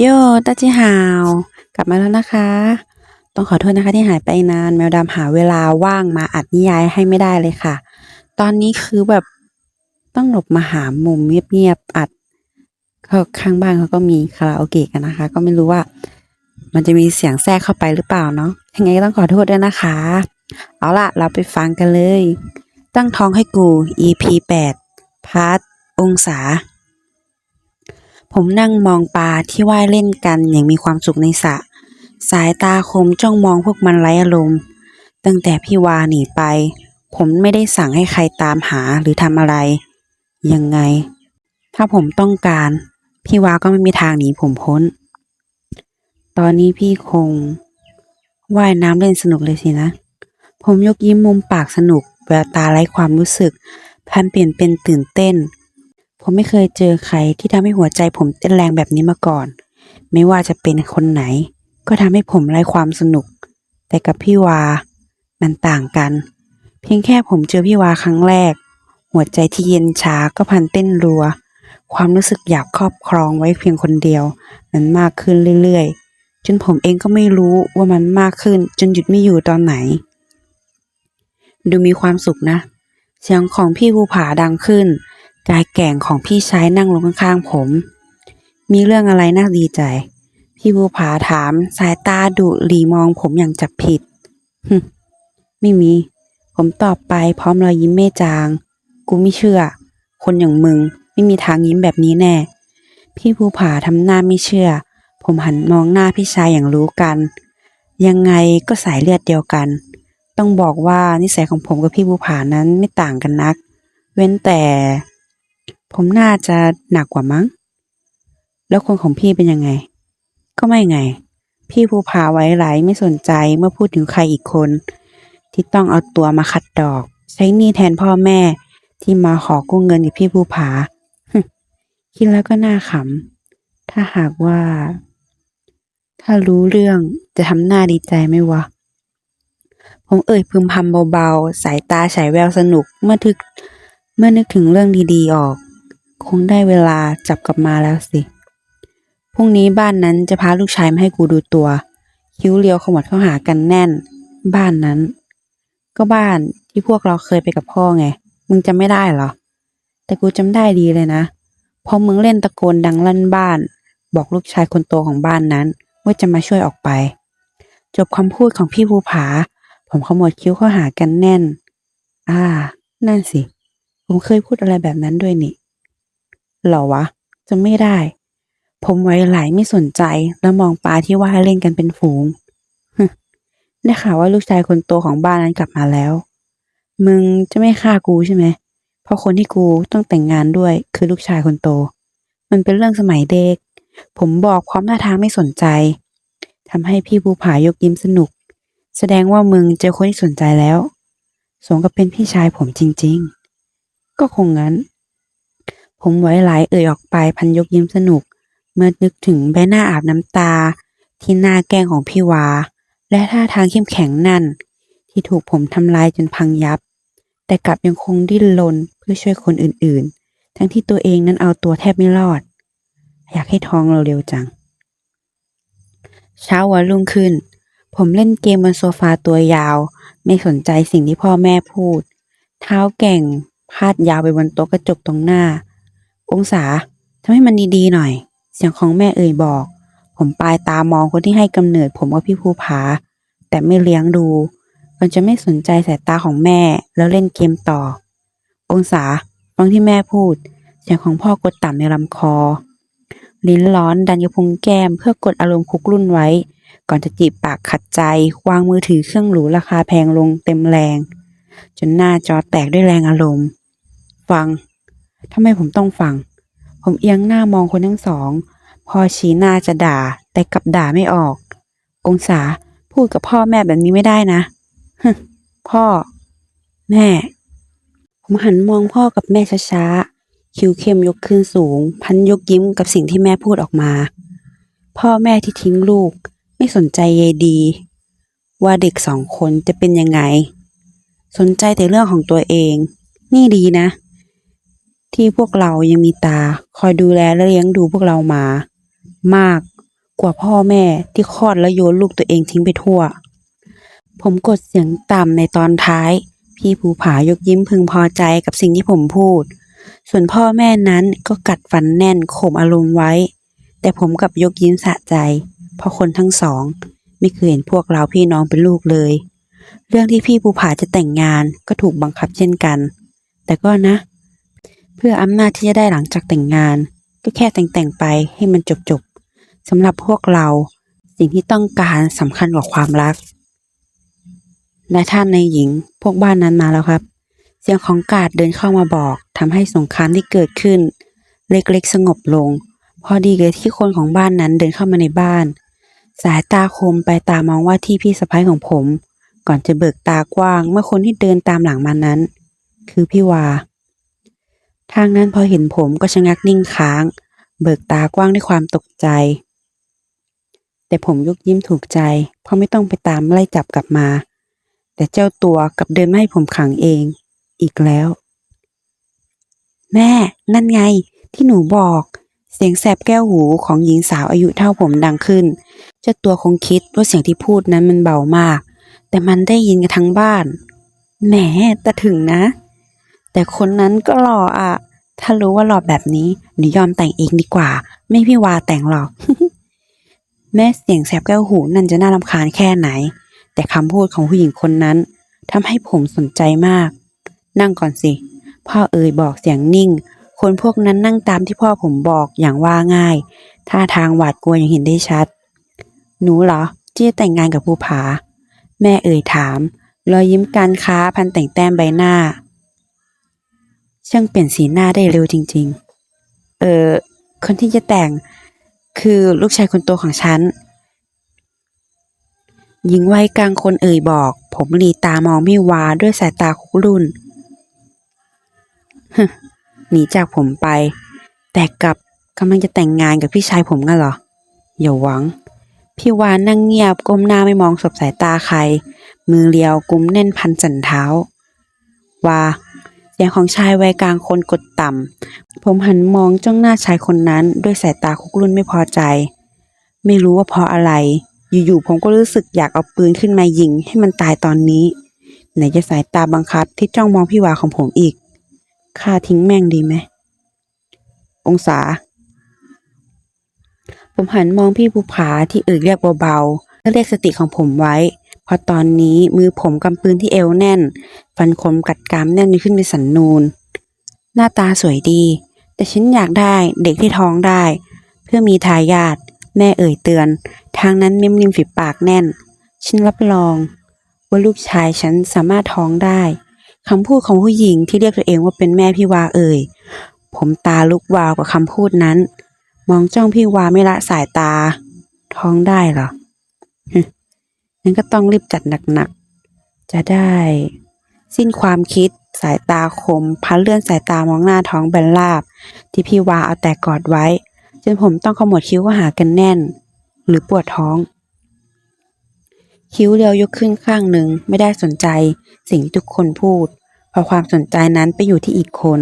โยตาจิฮาว กลับมาแล้วนะคะ ต้องขอโทษนะคะที่หายไปนาน แมวดำหาเวลาว่างมาอัดนิยายให้ไม่ได้เลยค่ะ ตอนนี้คือแบบต้องหลบมาหามุมเงียบๆอัดเขาข้างบ้านเขาก็มีคาราโอเกะกันนะคะ ก็ไม่รู้ว่า มันจะมีเสียงแทรกเข้าไปหรือเปล่าเนาะยังไงก็ต้องขอโทษด้วยนะคะ เอาล่ะ เราไปฟังกันเลย ตั้งท้องให้กู EP 8พาร์ทองศา ผมนั่งมองปลาที่ว่ายเล่นกันอย่างมีความสุขในสระ สายตาคมจ้องมองพวกมันไร้อารมณ์ ตั้งแต่พี่วาหนีไป ผมไม่ได้สั่งให้ใครตามหาหรือทำอะไร ยังไง ถ้าผมต้องการ พี่วาก็ไม่มีทางหนีผมพ้น ตอนนี้พี่คงว่ายน้ำเล่นสนุกเลยสินะ ผมยกยิ้มมุมปากสนุกแววตาไร้ความรู้สึกพันเปลี่ยนเป็นตื่นเต้น ผมไม่เคยเจอใครที่ทำให้หัวใจผมเต้นแรงแบบนี้มาก่อน ไม่ว่าจะเป็นคนไหน ก็ทำให้ผมไร้ความสนุก แต่กับพี่วา มันต่างกัน เพียงแค่ผมเจอพี่วาครั้งแรก หัวใจที่เย็นชาก็พันเต้นรัว ความรู้สึกอยากครอบครองไว้เพียงคนเดียว มันมากขึ้นเรื่อยๆ จนผมเองก็ไม่รู้ว่ามันมากขึ้นจนหยุดไม่อยู่ตอนไหน ดูมีความสุขนะ เสียงของพี่ภูผาดังขึ้น กายแก่งของพี่ชายนั่งลงข้างๆผม มีเรื่องอะไรน่าดีใจ พี่ภูผาถามสายตาดุหลีมองผมอย่างจับผิดฮึไม่มี ผมตอบไปพร้อมรอยยิ้มเม่จาง กูไม่เชื่อ คนอย่างมึงไม่มีทางยิ้มแบบนี้แน่ พี่ภูผาทำหน้าไม่เชื่อ ผมหันมองหน้าพี่ชายอย่างรู้กัน ยังไงก็สายเลือดเดียวกัน ต้องบอกว่านิสัยของผมกับพี่ภูผานั้นไม่ต่างกันนัก เว้นแต่ ผมน่าจะหนักกว่ามั้ง แล้วคนของพี่เป็นยังไง ก็ไม่ไง พี่ภูผาไว้ไหลไม่สนใจเมื่อพูดถึงใครอีกคน ที่ต้องเอาตัวมาขัดดอก ใช้หนี้แทนพ่อแม่ที่มาขอกู้เงินกับพี่ภูผาคิดแล้วก็น่าขำ ถ้าหากว่า ถ้ารู้เรื่องจะทำหน้าดีใจไหมวะ ผมเอ่ยพึมพำเบาๆ สายตาฉายแววสนุกเมื่อทึกเมื่อนึกถึงเรื่องดีๆออก คงได้เวลาจับกลับมาแล้วสิ พรุ่งนี้บ้านนั้นจะพาลูกชายมาให้กูดูตัว คิ้วเลียวขมวดเข้าหากันแน่น บ้านนั้น ก็บ้านที่พวกเราเคยไปกับพ่อไง มึงจำไม่ได้เหรอ แต่กูจำได้ดีเลยนะพอมึงเล่นตะโกนดังลั่นบ้าน บอกลูกชายคนโตของบ้านนั้น ว่าจะมาช่วยออกไป จบคำพูดของพี่ภูผา ผมขมวดคิ้วเข้าหากันแน่น อ่า นั่นสิ ผมเคยพูดอะไรแบบนั้นด้วยนี่ หรอวะจะไม่ได้ ผมไว้ไหลไม่สนใจแล้วมองปลาที่ว่ายเล่นกันเป็นฝูงฮได้ข่าวว่าลูกชายคนโตของบ้านนั้นกลับมาแล้ว มึงจะไม่ฆ่ากูใช่ไหม เพราะคนที่กูต้องแต่งงานด้วยคือลูกชายคนโต มันเป็นเรื่องสมัยเด็ก ผมบอกความท่าทางไม่สนใจทำให้พี่ภูผายกยิ้มสนุก แสดงว่ามึงเจอคนที่สนใจแล้วสมกับเป็นพี่ชายผมจริง ๆ ก็คงงั้น ผมไว้หลายเอ่ยออกไปพันยกยิ้มสนุก เมื่อนึกถึงใบหน้าอาบน้ำตา ที่หน้าแกล้งของพี่วา และท่าทางเข้มแข็งนั่น ที่ถูกผมทำลายจนพังยับ แต่กลับยังคงดิ้นรนเพื่อช่วยคนอื่นๆ ทั้งที่ตัวเองนั้นเอาตัวแทบไม่รอด อยากให้ท้องเราเร็วจัง เช้าวันรุ่งขึ้น ผมเล่นเกมบนโซฟาตัวยาว ไม่สนใจสิ่งที่พ่อแม่พูด เท้าแก่งพาดยาวไปบนโต๊ะกระจกตรงหน้า องศาทำให้มันดีๆหน่อย เสียงของแม่เอ่ยบอก ผมปลายตามองคนที่ให้กำเนิดผมกับพี่ภูผา แต่ไม่เลี้ยงดู มันจะไม่สนใจสายตาของแม่แล้วเล่นเกมต่อ องศาฟังที่แม่พูด เสียงของพ่อกดต่ำในลำคอ ลิ้นร้อนดันกระพุ้งแก้มเพื่อกดอารมณ์คุกรุ่นไว้ ก่อนจะจีบปากขัดใจ วางมือถือเครื่องหรูราคาแพงลงเต็มแรง จนหน้าจอแตกด้วยแรงอารมณ์ ฟัง ทำไมผมต้องฟัง ผมเอียงหน้ามองคนทั้งสอง พอชี้หน้าจะด่า แต่กลับด่าไม่ออก องศาพูดกับพ่อแม่แบบนี้ไม่ได้นะฮึพ่อ แม่ ผมหันมองพ่อกับแม่ช้าๆ คิ้วเข้มยกขึ้นสูง พันยกยิ้มกับสิ่งที่แม่พูดออกมา พ่อแม่ที่ทิ้งลูก ไม่สนใจใยดี ว่าเด็กสองคนจะเป็นยังไง สนใจแต่เรื่องของตัวเอง นี่ดีนะ ที่พวกเรายังมีตา คอยดูแลและเลี้ยงดูพวกเรามา มากกว่าพ่อแม่ที่คลอดแล้วโยนลูกตัวเองทิ้งไปทั่ว ผมกดเสียงต่ำในตอนท้าย พี่ภูผายกยิ้มพึงพอใจกับสิ่งที่ผมพูด ส่วนพ่อแม่นั้นก็กัดฟันแน่นข่มอารมณ์ไว้ แต่ผมกับยกยิ้มสะใจ เพราะคนทั้งสอง ไม่เคยเห็นพวกเราพี่น้องเป็นลูกเลย เรื่องที่พี่ภูผาจะแต่งงานก็ถูกบังคับเช่นกัน แต่ก็นะ เพื่ออำนาจที่จะได้หลังจากแต่งงาน ก็แค่แต่งแต่งๆไปให้มันจบจบๆสำหรับพวกเราสิ่งที่ต้องการสำคัญกว่าความรัก และท่านในหญิงพวกบ้านนั้นมาแล้วครับ เสียงของกาดเดินเข้ามาบอกทำให้สงครามที่เกิดขึ้น เล็กๆสงบลง พอดีเลยที่คนของบ้านนั้นเดินเข้ามาในบ้าน สายตาคมไปตามองว่าที่พี่สะพ้ายของผม ก่อนจะเบิกตากว้าง เมื่อคนที่เดินตามหลังมานั้น คือพี่วา ทางนั้นพอเห็นผมก็ชะงักนิ่งค้าง เบิกตากว้างด้วยความตกใจ แต่ผมยกยิ้มถูกใจ เพราะไม่ต้องไปตามไล่จับกลับมา แต่เจ้าตัวกลับเดินไมาให้ผมขังเอง อีกแล้ว แม่ นั่นไง ที่หนูบอก เสียงแสบแก้วหูของหญิงสาวอายุเท่าผมดังขึ้น เจ้าตัวคงคิดว่าเสียงที่พูดนั้นมันเบามาก แต่มันได้ยินกันทั้งบ้าน แหมแต่ถึงนะ แต่คนนั้นก็หล่ออะ ถ้ารู้ว่าหล่อแบบนี้หนูยอมแต่งเองดีกว่า ไม่พี่วาแต่งหรอก แม่เสียงแสบแก้วหูนั่นจะน่ารำคาญแค่ไหน แต่คำพูดของผู้หญิงคนนั้นทำให้ผมสนใจมาก นั่งก่อนสิ พ่อเอ่ยบอกเสียงนิ่ง คนพวกนั้นนั่งตามที่พ่อผมบอกอย่างว่าง่าย ท่าทางหวาดกลัวอย่างเห็นได้ชัด หนูเหรอที่จะแต่งงานกับภูผา แม่เอ่ยถาม รอยยิ้มการค้าพันแต่งแต้มใบหน้า ช่างเปลี่ยนสีหน้าได้เร็วจริง ๆ เออคนที่จะแต่งคือลูกชายคนโตของฉันหญิงวัยกลางคนเอ่ยบอก ผมหลีตามองพี่วาด้วยสายตาคุกรุ่นฮึหนีจากผมไป แต่กับกำลังจะแต่งงานกับพี่ชายผมงั้นเหรอ อย่าหวัง พี่วานนั่งเงียบก้มหน้าไม่มองสบสายตาใคร มือเลียวกุมแน่นพันสันเท้า ว่า สียงของชายวัยกลางคนกดต่ำ ผมหันมองจ้องหน้าชายคนนั้นด้วยสายตาคุกรุ่นไม่พอใจ ไม่รู้ว่าเพราะอะไร อยู่ๆผมก็รู้สึกอยากเอาปืนขึ้นมายิงให้มันตายตอนนี้ ไหนจะสายตาบังคับที่จ้องมองพี่วาของผมอีกฆ่าทิ้งแม่งดีไหม องศา ผมหันมองพี่ภูผาที่เอ่ยเรียกเบาๆเพื่อเรียกสติของผมไว้ ราะตอนนี้มือผมกำปืนที่เอวแน่น ฟันคมกัดกรามแน่นขึ้นเป็นสันนูน หน้าตาสวยดี แต่ฉันอยากได้เด็กที่ท้องได้ เพื่อมีทายาทแม่เอ่ยเตือน ทางนั้นเม้มริมฝีปากแน่น ฉันรับรอง ว่าลูกชายฉันสามารถท้องได้คำพูดของผู้หญิงที่เรียกตัวเองว่าเป็นแม่พี่วาเอ่ย ผมตาลุกวาวกับคำพูดนั้น มองจ้องพี่วาไม่ละสายตา ท้องได้เหรอ ฮึงั้นก็ต้องรีบจัดหนักๆ จะได้ สิ้นความคิดสายตาคม พันเลื่อนสายตามองหน้าท้องแบนราบ ที่พี่วาเอาแต่กอดไว้ จนผมต้องขมวดคิ้วหากันแน่น หรือปวดท้อง คิ้วเรียวยกขึ้นข้างหนึ่งไม่ได้สนใจสิ่งที่ทุกคนพูด เพราะความสนใจนั้นไปอยู่ที่อีกคน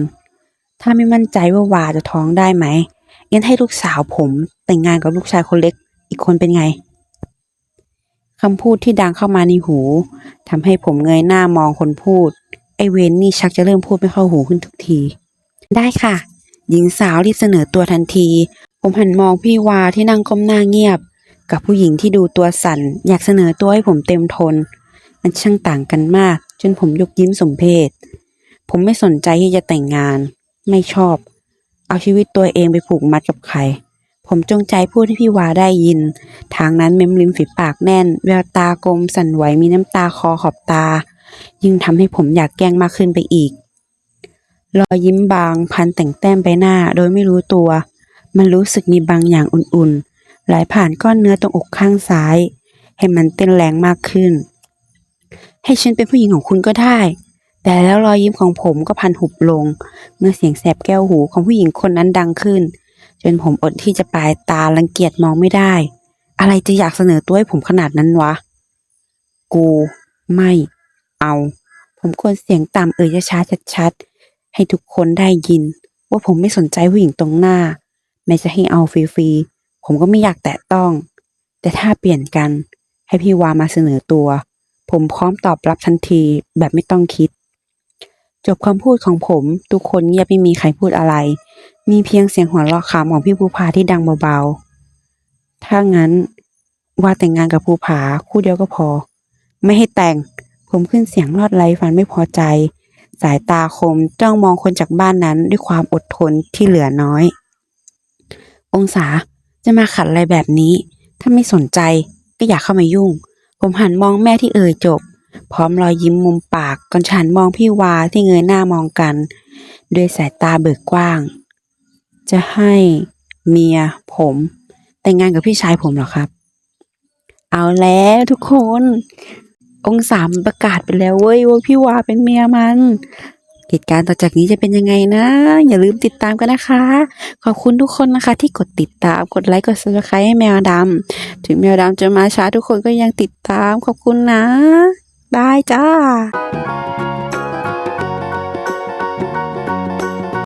ถ้าไม่มั่นใจว่าวาจะท้องได้ไหมงั้นให้ลูกสาวผมแต่งงานกับลูกชายคนเล็ก อีกคนเป็นไง คำพูดที่ดังเข้ามาในหูทำให้ผมเงยหน้ามองคนพูด ไอเวนนี่ชักจะเริ่มพูดไม่เข้าหูขึ้นทุกที ได้ค่ะ หญิงสาวรีบเสนอตัวทันที ผมหันมองพี่วาที่นั่งก้มหน้าเงียบ กับผู้หญิงที่ดูตัวสั่น อยากเสนอตัวให้ผมเต็มทน มันช่างต่างกันมาก จนผมยกยิ้มสมเพชผมไม่สนใจที่จะแต่งงาน ไม่ชอบ เอาชีวิตตัวเองไปผูกมัดกับใคร ผมจงใจพูดให้พี่วาได้ยิน ทางนั้นเม้มริมฝีปากแน่น แววตากลมสั่นไหวมีน้ำตาคอขอบตา ยิ่งทำให้ผมอยากแกล้งมากขึ้นไปอีก รอยยิ้มบางพันแต่งแต้มใบหน้าโดยไม่รู้ตัว มันรู้สึกมีบางอย่างอุ่นๆ ไหลผ่านก้อนเนื้อตรงอกข้างซ้าย ให้มันเต้นแรงมากขึ้น ให้ฉันเป็นผู้หญิงของคุณก็ได้ แต่แล้วรอยยิ้มของผมก็พันหุบลง เมื่อเสียงแสบแก้วหูของผู้หญิงคนนั้นดังขึ้น จนผมอดที่จะปลายตารังเกียจมองไม่ได้ อะไรจะอยากเสนอตัวให้ผมขนาดนั้นวะ กู ไม่ เอา ผมควรเสียงต่ำเอ่ยช้าชัดๆ ให้ทุกคนได้ยิน ว่าผมไม่สนใจผู้หญิงตรงหน้า แม้จะให้เอาฟรีๆ ผมก็ไม่อยากแตะต้อง แต่ถ้าเปลี่ยนกัน ให้พี่วามาเสนอตัว ผมพร้อมตอบรับทันทีแบบไม่ต้องคิด จบคำพูดของผม ทุกคนเงียบไม่มีใครพูดอะไร มีเพียงเสียงหัวเราะขำของพี่ภูผาที่ดังเบาๆ ถ้างั้นว่าแต่งงานกับภูผาคู่เดียวก็พอ ไม่ให้แต่ง ผมขึ้นเสียงรอดไร้ฟันไม่พอใจ สายตาคมจ้องมองคนจากบ้านนั้นด้วยความอดทนที่เหลือน้อย องศาจะมาขัดอะไรแบบนี้ ถ้าไม่สนใจก็อยากเข้ามายุ่ง ผมหันมองแม่ที่เอ่ยจบ พร้อมรอยยิ้มมุมปากก่อนฉันมองพี่วาที่เงยหน้ามองกัน ด้วยสายตาเบิกกว้าง จะให้เมียผม แต่งงานกับพี่ชายผมหรอครับ เอาแล้วทุกคน องศามประกาศไปแล้วเว้ยว่าพี่วาเป็นเมียมันเหตุการณ์ต่อจากนี้จะเป็นยังไงนะ อย่าลืมติดตามกันนะคะ ขอบคุณทุกคนนะคะ ที่กดติดตามกดไลค์กด subscribe ให้แมวดำถึงแมวดำจะมาช้าทุกคนก็ยังติดตามขอบคุณนะ ได้จ้า